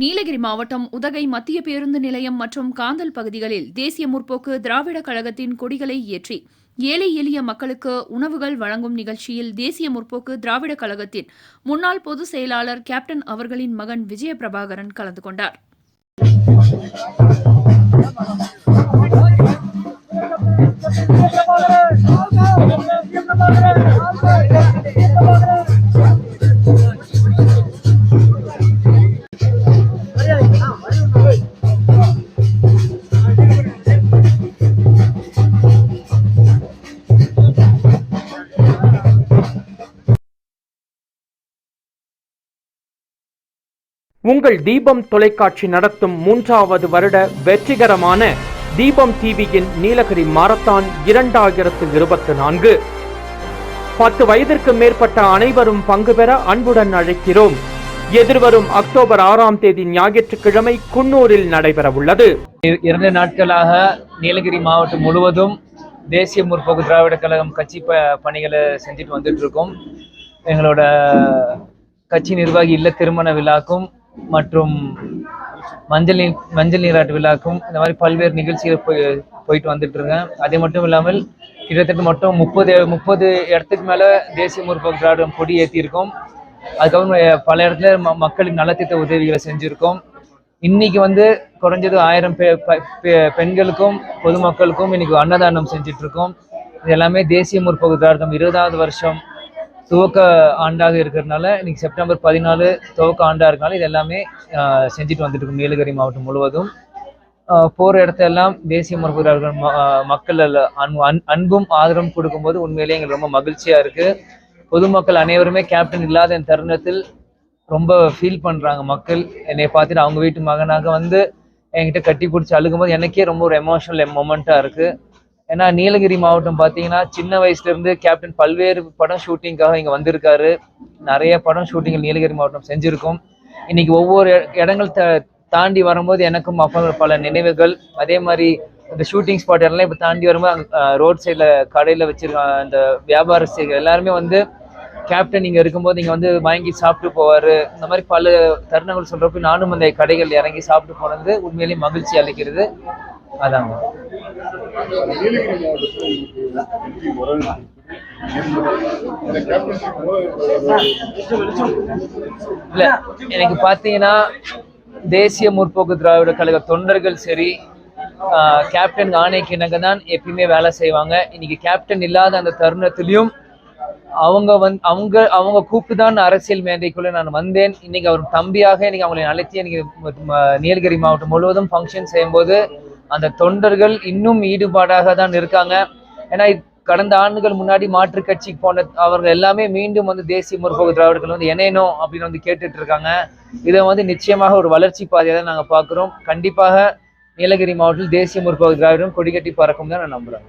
நீலகிரி மாவட்டம் உதகை மத்திய பேருந்து நிலையம் மற்றும் காந்தல் பகுதிகளில் தேசிய முற்போக்கு திராவிட கழகத்தின் கொடிகளை ஏற்றி ஏழை எளிய மக்களுக்கு உணவுகள் வழங்கும் நிகழ்ச்சியில் தேசிய முற்போக்கு திராவிட கழகத்தின் முன்னாள் பொதுச் செயலாளர் கேப்டன் அவர்களின் மகன் விஜயபிரபாகரன் கலந்து கொண்டார். உங்கள் தீபம் தொலைக்காட்சி நடத்தும் மூன்றாவது வருட வெற்றிகரமான தீபம் டிவியின் நீலகிரி மாரத்தான் இரண்டாயிரத்து இருபத்தி நான்கு. பத்து வயதிற்கு மேற்பட்ட அனைவரும் பங்கு பெற அன்புடன் அழைக்கிறோம். எதிர்வரும் அக்டோபர் ஆறாம் தேதி ஞாயிற்றுக்கிழமை குன்னூரில் நடைபெறவுள்ளது. உள்ளது இரண்டு நாட்களாக நீலகிரி மாவட்டம் முழுவதும் தேசிய முற்போக்கு திராவிட கழகம் கட்சி ப பணிகளை செஞ்சுட்டு வந்துட்டு இருக்கோம் எங்களோட கட்சி நிர்வாகி இல்ல திருமண விழாக்கும் மற்றும் மஞ்சள் நீர் மஞ்சள் நீராட்டு விழாக்கும் இந்த மாதிரி பல்வேறு நிகழ்ச்சிகள் போய் போயிட்டு வந்துட்டு இருக்கேன். அதே மட்டும் இல்லாமல் கிட்டத்தட்ட மொத்தம் முப்பது முப்பது இடத்துக்கு மேலே தேசிய முற்போக்கு திராவிடம் கொடி ஏற்றியிருக்கோம் அதுக்கப்புறம் பல இடத்துல ம- மக்களுக்கு நலத்திட்ட உதவிகளை செஞ்சுருக்கோம். இன்னைக்கு வந்து குறைஞ்சது ஆயிரம் பெ பெண்களுக்கும் பொதுமக்களுக்கும் இன்னைக்கு அன்னதானம் செஞ்சிட்ருக்கோம் இது எல்லாமே தேசிய முற்போக்கு திராவிடம் இருபதாவது வருஷம் துவக்க ஆண்டாக இருக்கிறதுனால இன்னைக்கு செப்டம்பர் பதினாலு துவக்க ஆண்டாக இருக்கனால இது எல்லாமே செஞ்சுட்டு வந்துட்டு இருக்கோம். நீலகிரி மாவட்டம் முழுவதும். போகிற இடத்த இடத்தெல்லாம் தேசிய மரபுகிறார்கள் ம- மக்கள் அல்ல அன்பு அன்- அன்பும் ஆதரவும் கொடுக்கும்போது உண்மையிலேயே எங்களுக்கு ரொம்ப மகிழ்ச்சியா இருக்கு. பொதுமக்கள் அனைவருமே கேப்டன் இல்லாத என் தருணத்தில் ரொம்ப ஃபீல் பண்றாங்க மக்கள். என்னை பார்த்துட்டு அவங்க வீட்டு மகனாக வந்து என்கிட்ட கட்டி பிடிச்சி அழுகும்போது எனக்கே ரொம்ப ஒரு எமோஷனல் மொமெண்ட்டாக இருக்குது ஏன்னா நீலகிரி மாவட்டம் பார்த்தீங்கன்னா சின்ன வயசுல இருந்து கேப்டன் பல்வேறு படம் ஷூட்டிங்காக இங்க வந்திருக்காரு. நிறைய படம் ஷூட்டிங் நீலகிரி மாவட்டம் செஞ்சுருக்கோம். இன்னைக்கு ஒவ்வொரு இடங்கள் த தாண்டி வரும்போது எனக்கும் அப்பா பல நினைவுகள். அதே மாதிரி இந்த ஷூட்டிங் ஸ்பாட் எல்லாம் இப்போ தாண்டி வரும்போது ரோட் சைடில் கடையில் வச்சுருக்காங்க அந்த செய்கிற எல்லாருமே வந்து கேப்டன் இங்கே இருக்கும்போது இங்கே வந்து வாங்கி சாப்பிட்டு போவார். இந்த மாதிரி பல தருணங்கள் சொல்கிறப்ப நானும் அந்த கடைகள் இறங்கி சாப்பிட்டு போனது உண்மையிலேயே மகிழ்ச்சி அளிக்கிறது. அதாங்க. இல்ல எனக்கு பாத்தீங்கன்னா தேசிய முற்போக்கு திராவிட கழக தொண்டர்கள் சரி ஆஹ், கேப்டன் ஆணைக்கு இணங்க தான் எப்பயுமே வேலை செய்வாங்க. இன்னைக்கு கேப்டன் இல்லாத அந்த தருணத்திலையும் அவங்க வந்து அவங்க அவங்க கூப்பிட்டுதான் அரசியல் மேடைக்குள்ள நான் வந்தேன். இன்னைக்கு அவர் தம்பியாக இன்னைக்கு அவங்களை அழைத்து இன்னைக்கு நீலகிரி மாவட்டம் முழுவதும் ஃபங்க்ஷன் செய்யும்போது அந்த தொண்டர்கள் இன்னும் ஈடுபாடாக தான் இருக்காங்க. ஏன்னா கடந்த ஆண்டுகள் முன்னாடி மாற்று கட்சிக்கு போன அவர்கள் எல்லாமே மீண்டும் வந்து தேசிய முற்போக்கு திராவிடர்கள் வந்து இணையணும் அப்படின்னு வந்து கேட்டுட்டு இருக்காங்க இதை வந்து நிச்சயமாக ஒரு வளர்ச்சி பாதையை தான் நாங்கள் பார்க்குறோம். கண்டிப்பாக நீலகிரி மாவட்டத்தில் தேசிய முற்போக்கு திராவிடம் கொடிகட்டி பறக்கும் தான் நான் நம்புறேன்.